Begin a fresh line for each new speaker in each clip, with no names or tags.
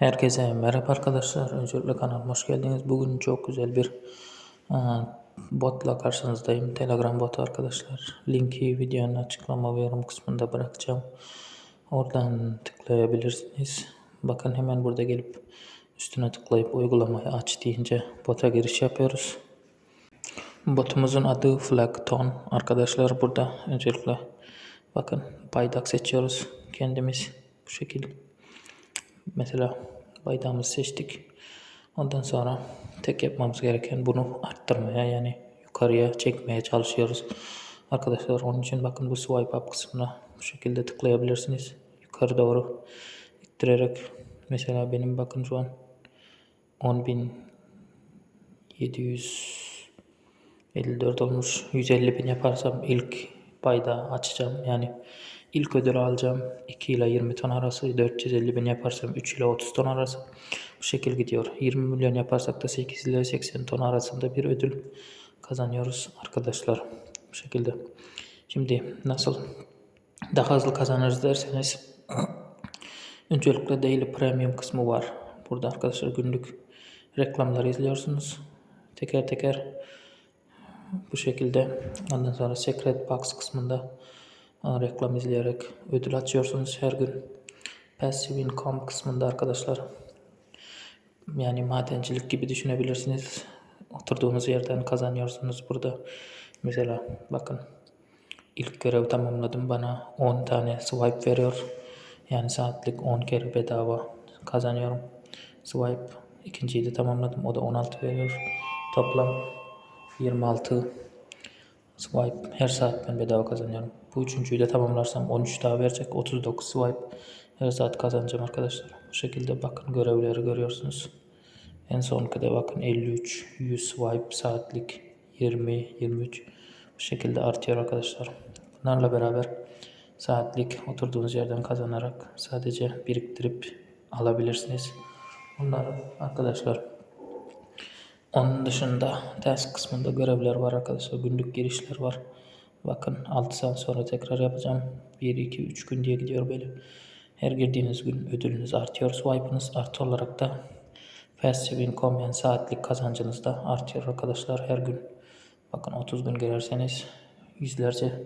Herkese merhaba arkadaşlar. Öncelikle kanalıma hoş geldiniz. Bugün çok güzel bir e, botla karşınızdayım. Telegram botu arkadaşlar. Linki videonun açıklama ve yorum kısmında bırakacağım. Oradan tıklayabilirsiniz. Bakın hemen burada gelip üstüne tıklayıp uygulamayı aç deyince bota giriş yapıyoruz. Botumuzun adı Flagton. Arkadaşlar burada öncelikle bakın paydak seçiyoruz. Kendimiz bu şekilde. Mesela baydağımızı seçtik. Ondan sonra tek yapmamız gereken bunu arttırmaya yani yukarıya çekmeye çalışıyoruz. Arkadaşlar onun için bakın bu swipe up kısmına bu şekilde tıklayabilirsiniz. Yukarı doğru ittirerek mesela benim bakın şu an 10.754 olmuş. 150 bin yaparsam ilk baydağı açacağım. Yani İlk ödül alacağım 2 ile 20 ton arası 450 bin yaparsam 3 ile 30 ton arası bu şekil gidiyor. 20 milyon yaparsak da 8 ile 80 ton arasında bir ödül kazanıyoruz arkadaşlar. Bu şekilde. Şimdi nasıl daha hızlı kazanırız derseniz öncelikle daily premium kısmı var. Burada arkadaşlar günlük reklamları izliyorsunuz. Teker teker bu şekilde ondan sonra secret box kısmında reklam izleyerek ödül açıyorsunuz her gün. Passive income kısmında arkadaşlar yani madencilik gibi düşünebilirsiniz. Oturduğunuz yerden kazanıyorsunuz burada. Mesela bakın ilk görev tamamladım bana 10 tane swipe veriyor. Yani saatlik 10 kere bedava kazanıyorum. Swipe ikinciyi de tamamladım. O da 16 veriyor. Toplam 26 swipe her saat ben bedava kazanıyorum. Bu üçüncüyü de tamamlarsam 13 daha verecek. 39 swipe her saat kazanacağım arkadaşlar. Bu şekilde bakın görevleri görüyorsunuz. En son kadar bakın 53, 100 swipe saatlik 20, 23 bu şekilde artıyor arkadaşlar. Bunlarla beraber saatlik oturduğunuz yerden kazanarak sadece biriktirip alabilirsiniz. Bunlar arkadaşlar onun dışında ders kısmında görevler var arkadaşlar. Günlük girişler var. Bakın 6 saat sonra tekrar yapacağım. 1, 2, 3 gün diye gidiyor böyle. Her girdiğiniz gün ödülünüz artıyor. Swipe'ınız artı olarak da passive income yani saatlik kazancınız da artıyor arkadaşlar her gün. Bakın 30 gün girerseniz yüzlerce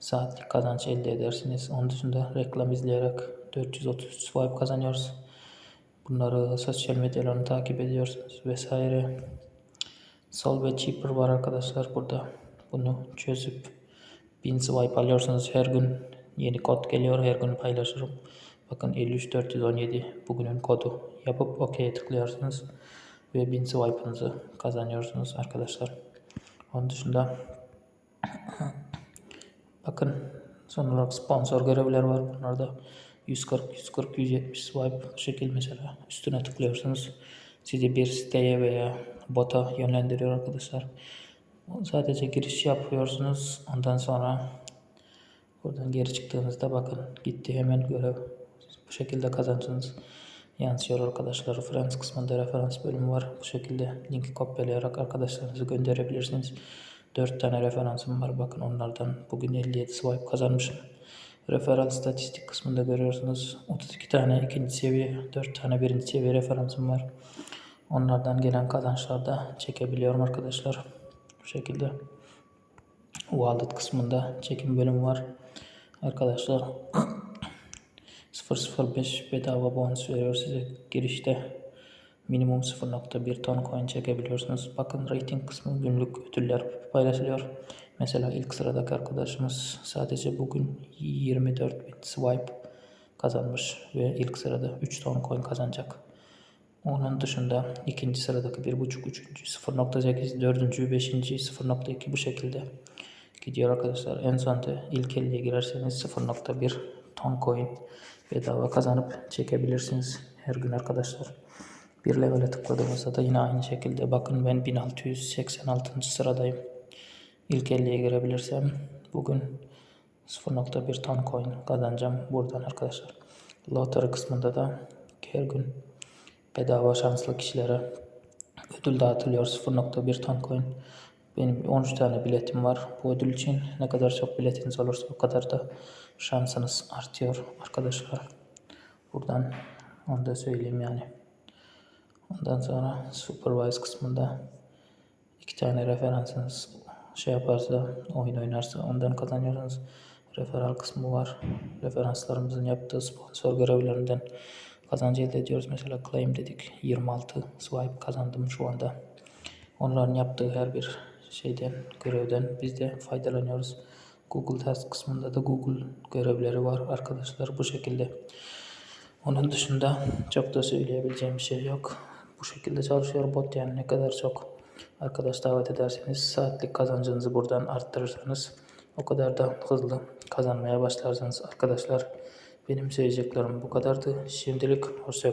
saatlik kazanç elde edersiniz. Onun dışında reklam izleyerek 430 swipe kazanıyoruz. Bunları sosyal medyalarını takip ediyorsunuz vesaire. Sol ve Cheaper var arkadaşlar burada. Bunu çözüp bin swipe alıyorsunuz her gün. Yeni kod geliyor her gün paylaşırım. Bakın 53417 bugünün kodu yapıp OK'ye tıklıyorsunuz ve bin swipe'ınızı kazanıyorsunuz arkadaşlar. Onun dışında bakın son olarak sponsor görevler var. Bunlarda 140, 140, 170 swipe şekil mesela üstüne tıklıyorsunuz. Sizi bir siteye veya bota yönlendiriyor arkadaşlar. Sadece giriş yapıyorsunuz. Ondan sonra buradan geri çıktığınızda bakın gitti hemen görev. Bu şekilde kazancınız yansıyor arkadaşlar. Referans kısmında referans bölümü var. Bu şekilde linki kopyalayarak arkadaşlarınızı gönderebilirsiniz. 4 tane referansım var. Bakın onlardan bugün 57 swipe kazanmışım. Referans statistik kısmında görüyorsunuz. 32 tane ikinci seviye, 4 tane birinci seviye referansım var. Onlardan gelen kazançlar da çekebiliyorum arkadaşlar. Bu şekilde. Wallet kısmında çekim bölümü var. Arkadaşlar 0.05 bedava bonus veriyor size girişte. Minimum 0.1 ton coin çekebiliyorsunuz. Bakın rating kısmı günlük ödüller paylaşılıyor. Mesela ilk sıradaki arkadaşımız sadece bugün 24 bin swipe kazanmış ve ilk sırada 3 ton coin kazanacak. Onun dışında ikinci sıradaki 1.5, üçüncü 0.8, dördüncü, beşinci 0.2 bu şekilde gidiyor arkadaşlar. En sonunda ilk 50'ye girerseniz 0.1 ton coin bedava kazanıp çekebilirsiniz her gün arkadaşlar. Bir levele tıkladığımızda da yine aynı şekilde bakın ben 1686. sıradayım. İlk 50'ye girebilirsem bugün 0.1 ton coin kazanacağım buradan arkadaşlar. Lottery kısmında da her gün bedava şanslı kişilere ödül dağıtılıyor 0.1 ton coin. Benim 13 tane biletim var. Bu ödül için ne kadar çok biletiniz olursa o kadar da şansınız artıyor arkadaşlar. Buradan Onu da söyleyeyim yani. Ondan sonra supervise kısmında iki tane referansınız şey yaparsa, oyun oynarsa ondan kazanıyorsunuz. Referral kısmı var. Referanslarımızın yaptığı sponsor görevlerinden kazancı elde ediyoruz. Mesela claim dedik. 26 swipe kazandım şu anda. Onların yaptığı her bir şeyden, görevden biz de faydalanıyoruz. Google Task kısmında da Google görevleri var arkadaşlar bu şekilde. Onun dışında çok da söyleyebileceğim bir şey yok. Bu şekilde çalışıyor bot yani ne kadar çok arkadaş davet ederseniz saatlik kazancınızı buradan arttırırsanız o kadar da hızlı kazanmaya başlarsınız arkadaşlar. Benim söyleyeceklerim bu kadardı. Şimdilik hoşça